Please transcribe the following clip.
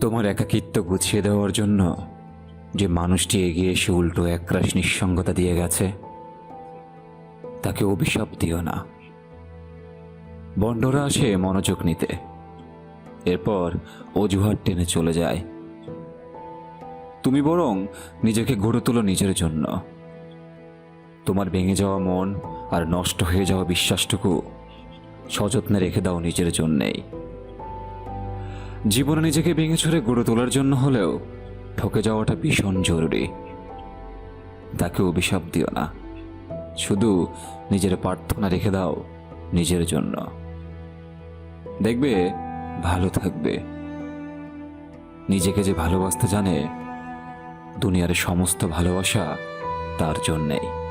তোমার একাকিত্ব গুছিয়ে দেওয়ার জন্য যে মানুষটি এগিয়ে এসে উল্টো একরাশ নিঃসঙ্গতা দিয়ে গেছে, তাকে অভিশাপ দিও না। বন্ডরা আসে মনোযোগ নিতে। এরপর অজুহাত টেনে চলে যায়। তুমি বরং নিজেকে গড়ে তোলো নিজের জন্য। তোমার ভেঙে যাওয়া মন আর নষ্ট হয়ে যাওয়া বিশ্বাসটুকু সযত্নে রেখে দাও নিজের জন্যেই। জীবনে নিজেকে ভেঙে ছড়ে গড়ে তোলার জন্য হলেও ঠকে যাওয়াটা ভীষণ জরুরি। তাকে অভিশাপ দিও না। শুধু নিজের প্রার্থনা রেখে দাও নিজের জন্য। দেখবে, ভালো থাকবে। নিজেকে যে ভালোবাসতে জানে, দুনিয়ার সমস্ত ভালোবাসা তার জন্যেই।